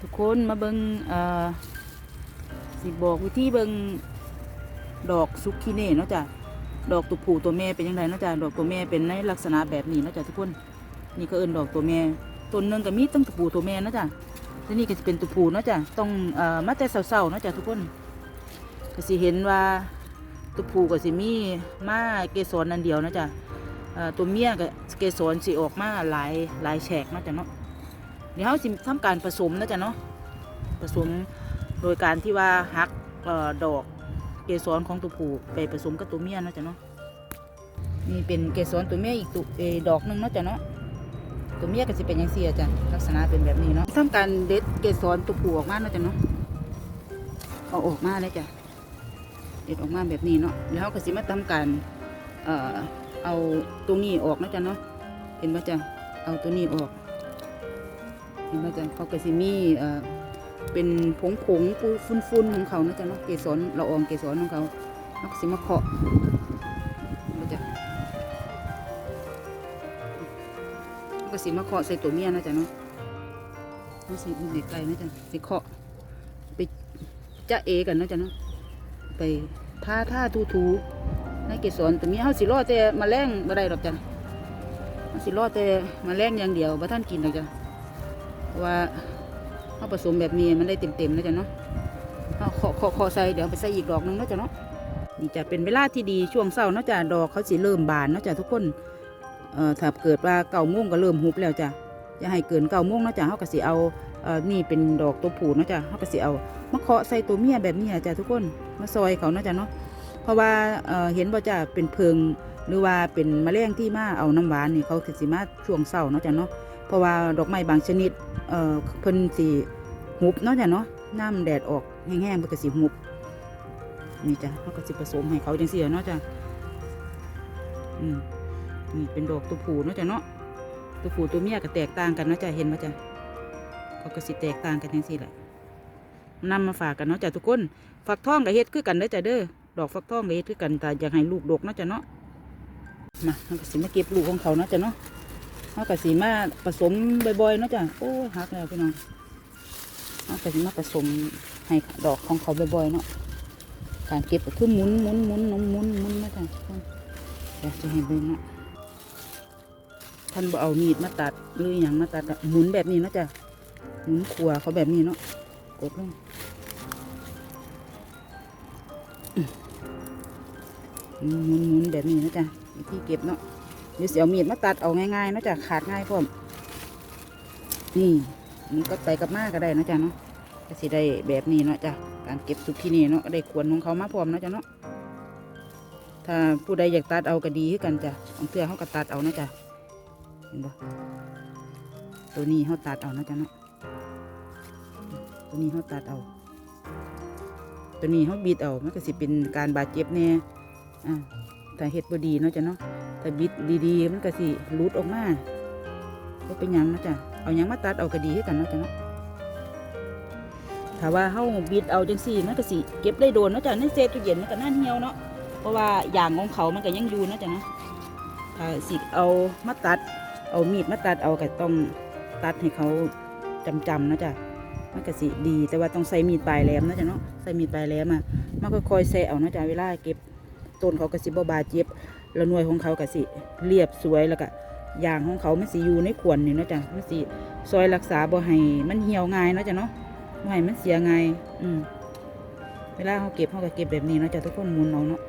ทุกคนมาเบิงเอ่อสิบอกวิธีเบิงดอกซุกคิเน่เนาะจ้ะดอกตัวผู้ตัวแม่เป็นยังไงเนาะจ้ะดอกตัวแม่เป็นในลักษณะแบบนี้เนาะจ้ะทุกคนนี่ก็เอินดอกตัวแม่ต้นนึงก็มีตั้งตัวผู้ตัวแม่เนาะจ้ะและนี่ก็จะเป็นตัวผู้เนาะจ้ะต้องเอ่อมาแต่เศร้าๆเนาะจ้ะทุกคนก็สิเห็นว่าตัวผู้ก็สิมีมาเกสรนันเดียวเนาะจ้ะตัวเมียก็เกสรสิออกมาหลายหลายแฉกเนาะจ้ะเนาะ เดี๋ยวเราสิทำการผสมนะจ๊ะเนาะผสมโดยการที่ว่าหักออดอกเกสรของตัวผู้ไปผสมกับตัวเมียนะจ๊ะเนาะนี่เป็นเกสรตัวเมียอีกตัวอดอกหนึงนะจ๊ะเนาะตัวเมียก็จะเป็นอย่างเสียจ้ะลักษณะเป็นแบบนี้เนาะทำการเด็ดเกสรตัวผู้ออกมาเนาะจ๊ะเนาะเอาออกมาเลยจ้ะเด็ดออกมาแบบนี้เนาะแล้วเราก็สิมาทำการเอ่อเอาตรงนี้ออกนะจ๊ะเนาะเห็นไหมจ๊ะเอาตัวนี้ออก เห็นไหมจ๊ะเขาก็สิมีเอ่อเป็นผงผงปูฟุ้นๆของเขานะจ๊ะเนาะเกสรละอองเกสรของเขาเขาก็สิมาเคาะเห็นไหมจ๊ะเขาก็สิมาเคาะใส่ตัวเมียนะจ๊ะเนาะนี่สิเด็กไก่นะจ๊ะสิเคาะไปจะเอกันนะจ๊ะเนาะไปท่าท่าทูทูๆในเกสรตัวเมียเขาสิรอดแต่มาแรงบ่ได้หรอกจ้ะเขาสิรอดแต่มาแรงอย่างเดียวบ่ท่านกินหรอกจ้ะ ว่าเขาผสมแบบนี้มันได้เต็มๆนะจ๊ะเนาะเอาเคาะเคาะเคาะใส่เดี๋ยวไปใส่อีกดอกหนึงเนาะจ๊ะเนาะนี่จะเป็นเวลาที่ดีช่วงเช้าเนาะจ๊ะดอกเขาสิเริ่มบานเนาะจ๊ะทุกคนเอ่อถ้าเกิดว่าเก่าโมงก็เริ่มหุบแล้วจ้ะอย่าให้เกินเก่าโมงเนาะจ๊ะเขาก็สิเอาเอ่อนี่เป็นดอกตัวผูเนาะจ๊ะเขาก็สิเอามาเคาะใส่ตัวเมียแบบนี้อะจ้ะทุกคนมาซอยเขาเนาะจ๊ะเนาะเพราะว่าเอ่อเห็นบ่จ้ะเป็นเพิงหรือว่าเป็นแมลงที่มาเอาน้ำหวานนี่เขาสิมาช่วงเช้าเนาะจ๊ะเนาะ เพราะว่าดอกไม้บางชนิดเอ่อเพิ่นสิหุบเนาะจ้ะเนาะน้ำแดดออกแห้งๆมันก็สิหุบนี่จ้ะเขาก็สิผสมให้เขาจังซี่เนาะจ้ะอืมนี่เป็นดอกตัวผู้เนาะจ้ะเนาะตัวผู้ตัวเมียก็แตกต่างกันเนาะจ้ะเห็นบ่จ้ะเขาก็สิแตกต่างกันจังซี่แหละนำมาฝากกันเนาะจ้ะทุกคนฟักทองก็เฮ็ดคือกันเด้อจ้ะเด้อดอกฟักทองก็เฮ็ดคือกันแต่อยากให้ลูกดกเนาะจ้ะเนาะมาเขาก็สิมาเก็บลูกของเขาเนาะจ้ะเนาะ เขากะสีมาผสมบ่อยๆเนาะจ้ะโอ้ยหักแล้วพี่น้องเขากะสีมาผสมให้ดอกของเขาบ่อยๆเนาะการเก็บก็คือหมุนหมุนหมุนหมุนหมุนหมุนนะจ้ะเดี๋ยวจะให้เบิ่งเนาะท่านบ่เอามีดมาตัดหรืออย่างมาตัดหมุนแบบนี้เนาะจ้ะหมุนขัวเขาแบบนี้เนาะกดลงหมุนหมุนแบบนี้เนาะจ้ะวิธีเก็บเนาะ เดี๋ยวเสียวมีดมาตัดเอาง่ายๆนะจ้ะขาดง่ายพร้อมนี่มันก็ไปกับมาก็ได้นะจ้ะเนาะก็สิได้แบบนี้เนาะจ้ะการเก็บสุกี้นี่เนาะได้ควรของเขามาพร้อมเนาะจ้ะเนาะถ้าผู้ใดอยากตัดเอาก็ดีคือกันจ้ะบางเทื่อเขาก็ตัดเอานะจ้ะเห็นบ่ตัวนี้เขาตัดเอานะจ้ะเนาะตัวนี้เขาตัดเอา ตัวนี้เขาบีดเอามันก็สิเป็นการบาดเจ็บแน่อ่าถ้าเฮ็ดบ่ดีเนาะจ้ะเนาะ ถ้าบิดดีๆ มันก็สิหลุดออกมาก็เป็นยังนะจ้ะเอายังมาตัดเอาก็ดีให้กันนะจ้ะเนาะถ้าว่าเฮาบิดเอาจังซี่มันก็สิเก็บได้โดนนะจ้ะในเซฟตู้เย็นมันก็น่าเหี่ยวเนาะเพราะว่าอย่างของเขามันก็ยังอยู่นะจ้ะนะถ้าสิเอามาตัด เอามีดมาตัดเอาก็ต้องตัดให้เขาจำๆนะจ้ะมันก็สิดีแต่ว่าต้องใส่มีดปลายแหลมนะจ้ะเนาะใส่มีดปลายแหลมอะมันก็ค่อยแซะเอานะจ้ะเวลาเก็บต้นเขาก็สิบ่บาดเจ็บ แล้วหน่วยของเขาก็สิเรียบสวยแล้วก็ยางของเขามันสิอยู่ในขวนนี่เนาะจ้ะมันสิซอยรักษาบ่ให้มันเหี่ยวง่ายเนาะจ้ะเนาะบ่ให้มันเสียง่ายอืมเวลาเขาเก็บเขาก็เก็บแบบนี้เนาะจ้ะทุกคนหมุนเอาเนาะ